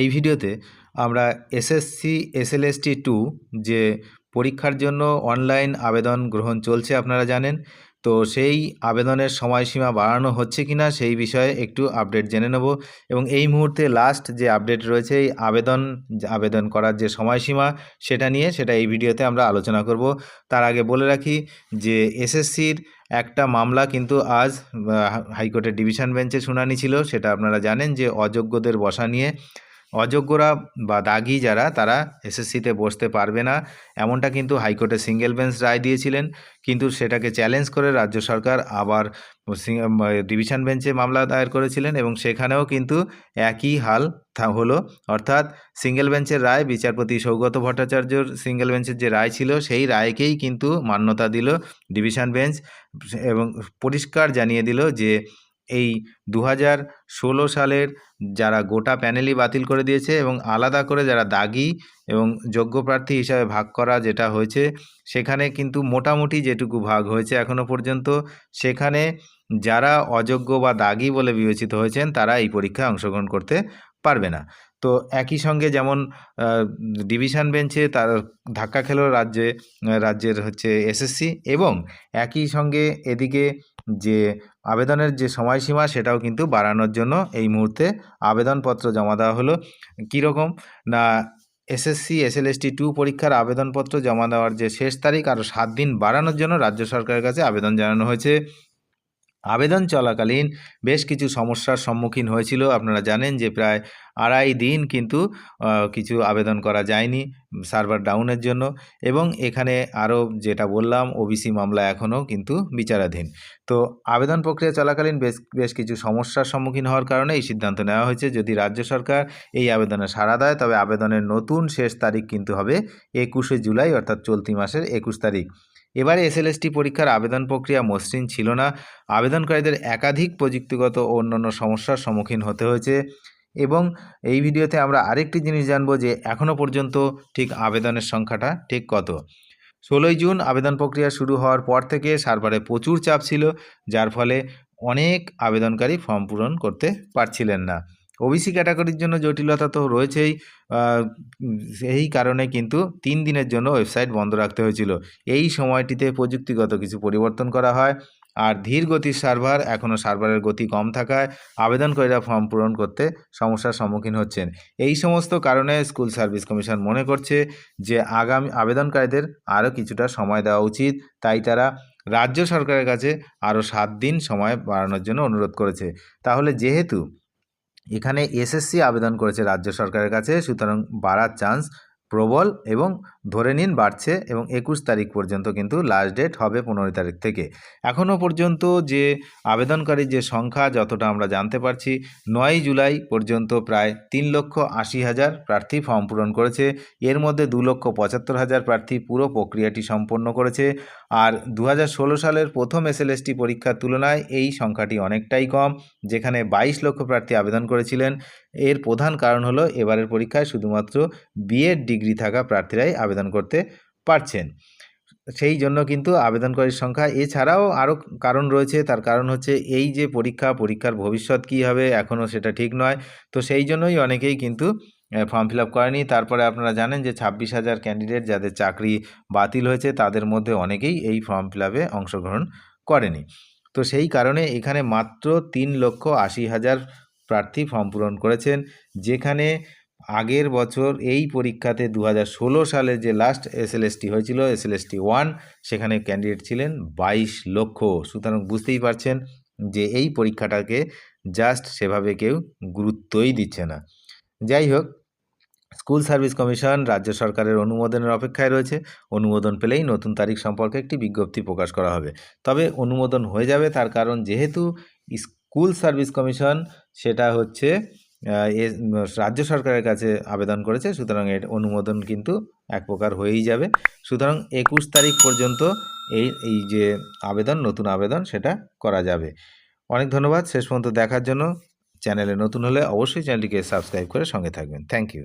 এই ভিডিওতে আমরা এসএসসি এসএলএসটি টু যে পরীক্ষার জন্য অনলাইন আবেদন গ্রহণ চলছে আপনারা জানেন, তো সেই আবেদনের সময়সীমা বাড়ানো হচ্ছে কি না সেই বিষয়ে একটু আপডেট জেনে নেব এবং এই মুহূর্তে লাস্ট যে আপডেট রয়েছে, এই আবেদন আবেদন করার যে সময়সীমা সেটা নিয়ে সেটা এই ভিডিওতে আমরা আলোচনা করব। তার আগে বলে রাখি যে এসএসসির একটা মামলা কিন্তু আজ হাইকোর্টের ডিভিশন বেঞ্চে শুনানি ছিল, সেটা আপনারা জানেন যে অযোগ্যদের বসা নিয়ে অযোগ্যরা বা দাগি যারা, তারা এসএসসিতে বসতে পারবে না। এমনটা কিন্তু হাইকোর্টে সিঙ্গেল বেঞ্চ রায় দিয়েছিলেন। কিন্তু সেটাকে চ্যালেঞ্জ করে রাজ্য সরকার আবার ডিভিশন বেঞ্চে মামলা দায়ের করেছিলেন এবং সেখানেও কিন্তু একই হাল হলো। অর্থাৎ সিঙ্গেল বেঞ্চের রায়, বিচারপতি সৌগত ভট্টাচার্যর সিঙ্গেল বেঞ্চের যে রায় ছিল, সেই রায়কেই কিন্তু মান্যতা দিল ডিভিশন বেঞ্চ এবং পরিষ্কার জানিয়ে দিল যে এই দু ষোলো সালের যারা গোটা প্যানেলই বাতিল করে দিয়েছে এবং আলাদা করে যারা দাগি এবং যোগ্য প্রার্থী হিসাবে ভাগ করা যেটা হয়েছে, সেখানে কিন্তু মোটামুটি যেটুকু ভাগ হয়েছে এখনও পর্যন্ত, সেখানে যারা অযোগ্য বা দাগি বলে বিবেচিত হয়েছেন তারা এই পরীক্ষায় অংশগ্রহণ করতে পারবে না। তো একই সঙ্গে যেমন ডিভিশন বেঞ্চে তার ধাক্কা খেলো রাজ্যে, রাজ্যের হচ্ছে এসএসসি এবং একই সঙ্গে এদিকে যে আবেদনের যে সময়সীমা সেটাও কিন্তু বাড়ানোর জন্য এই মুহূর্তে আবেদনপত্র জমা দেওয়া হলো। কীরকম না, এসএসসি, এসএলএসটি টু পরীক্ষার আবেদনপত্র জমা দেওয়ার যে শেষ তারিখ আরও সাত দিন বাড়ানোর জন্য রাজ্য সরকারের কাছে আবেদন জানানো হয়েছে। আবেদন চলাকালীন বেশ কিছু সমস্যার সম্মুখীন হয়েছিল। আপনারা জানেন যে প্রায় আড়াই দিন কিন্তু কিছু আবেদন করা যায়নি সার্ভার ডাউনের জন্য এবং এখানে আরও যেটা বললাম ওবিসি মামলা এখনও কিন্তু বিচারাধীন। তো আবেদন প্রক্রিয়া চলাকালীন বেশ বেশ কিছু সমস্যার সম্মুখীন হওয়ার কারণে এই সিদ্ধান্ত নেওয়া হয়েছে। যদি রাজ্য সরকার এই আবেদনে সাড়া দেয়, তবে আবেদনের নতুন শেষ তারিখ কিন্তু হবে একুশে জুলাই অর্থাৎ চলতি মাসের একুশ তারিখ। এবারে এসএলএসটি পরীক্ষার আবেদন প্রক্রিয়া মসৃণ ছিল না। আবেদনকারীদের একাধিক প্রযুক্তিগত ও অন্যান্য সমস্যার সম্মুখীন হতে হয়েছে এবং এই ভিডিওতে আমরা আরেকটি জিনিস জানব যে এখনও পর্যন্ত ঠিক আবেদনের সংখ্যাটা ঠিক কত। ষোলোই জুন আবেদন প্রক্রিয়া শুরু হওয়ার পর থেকে সার্ভারে প্রচুর চাপ ছিল, যার ফলে অনেক আবেদনকারী ফর্ম পূরণ করতে পারছিলেন না। ওবিসি ক্যাটাগরির জন্য জটিলতা তো রয়েছেই সেই কারণে কিন্তু তিন দিনের জন্য ওয়েবসাইট বন্ধ রাখতে হয়েছিল। এই সময়টিতে প্রযুক্তিগত কিছু পরিবর্তন করা হয় আর ধীর গতির সার্ভার এখনও সার্ভারের গতি কম থাকায় আবেদনকারীরা ফর্ম পূরণ করতে সমস্যার সম্মুখীন হচ্ছেন। এই সমস্ত কারণে স্কুল সার্ভিস কমিশন মনে করছে যে আগামী আবেদনকারীদের আরও কিছুটা সময় দেওয়া উচিত। তাই তারা রাজ্য সরকারের কাছে আরও সাত দিন সময় বাড়ানোর জন্য অনুরোধ করেছে। তাহলে যেহেতু এখানে এসএসসি আবেদন করেছে রাজ্য সরকারের কাছে। সুতরাং বাড়ার চান্স প্রবল এবং ধরে নিন বাড়ছে এবং একুশ তারিখ পর্যন্ত কিন্তু লাস্ট ডেট হবে পনেরো তারিখ থেকে। এখনও পর্যন্ত যে আবেদনকারীর যে সংখ্যা, যতটা আমরা জানতে পারছি নয় জুলাই পর্যন্ত প্রায় তিন লক্ষ আশি হাজার প্রার্থী ফর্ম পূরণ করেছে। এর মধ্যে দু লক্ষ পঁচাত্তর হাজার প্রার্থী পুরো প্রক্রিয়াটি সম্পন্ন করেছে। আর দু সালের প্রথম এসএলএসটি পরীক্ষার তুলনায় এই সংখ্যাটি অনেকটাই কম, যেখানে বাইশ লক্ষ প্রার্থী আবেদন করেছিলেন। এর প্রধান কারণ হলো এবারের পরীক্ষায় শুধুমাত্র বিএড ডিগ্রি থাকা প্রার্থীরাই আবেদন করতে পারছেন। সেই জন্য কিন্তু আবেদনকারীর সংখ্যা, এছাড়াও আরও কারণ রয়েছে, তার কারণ হচ্ছে এই যে পরীক্ষা, পরীক্ষার ভবিষ্যৎ কী হবে এখনও সেটা ঠিক নয়। তো সেই জন্যই অনেকেই কিন্তু ফর্ম ফিল আপ করেনি। তারপরে আপনারা জানেন যে ছাব্বিশ হাজার ক্যান্ডিডেট যাদের চাকরি বাতিল হয়েছে, তাদের মধ্যে অনেকেই এই ফর্ম ফিল আপে অংশগ্রহণ করেনি। তো সেই কারণে এখানে মাত্র তিন লক্ষ আশি হাজার প্রার্থী ফর্ম পূরণ করেছেন, যেখানে আগের বছর এই পরীক্ষাতে দু সালে যে লাস্ট এসএলএসটি হয়েছিল এসএলএসটি ওয়ান সেখানে ক্যান্ডিডেট ছিলেন বাইশ লক্ষ। সুতরাং বুঝতেই পারছেন যে এই পরীক্ষাটাকে জাস্ট সেভাবে কেউ গুরুত্বই দিচ্ছে না। যাই হোক স্কুল সার্ভিস কমিশন রাজ্য সরকারের অনুমোদনের অপেক্ষায় রয়েছে। অনুমোদন পেলেই নতুন তারিখ সম্পর্কে একটি বিজ্ঞপ্তি প্রকাশ করা হবে। তবে অনুমোদন হয়ে যাবে তার কারণ যেহেতু স্কুল সার্ভিস কমিশন সেটা হচ্ছে রাজ্য সরকারের কাছে আবেদন করেছে, সুতরাং এর অনুমোদন কিন্তু এক প্রকার হয়েই যাবে। সুতরাং একুশ তারিখ পর্যন্ত এই এই যে আবেদন, নতুন আবেদন সেটা করা যাবে। অনেক ধন্যবাদ। শেষ পর্যন্ত দেখার জন্য চ্যানেলে নতুন হলে অবশ্যই চ্যানেলটিকে সাবস্ক্রাইব করে সঙ্গে থাকবেন। Thank you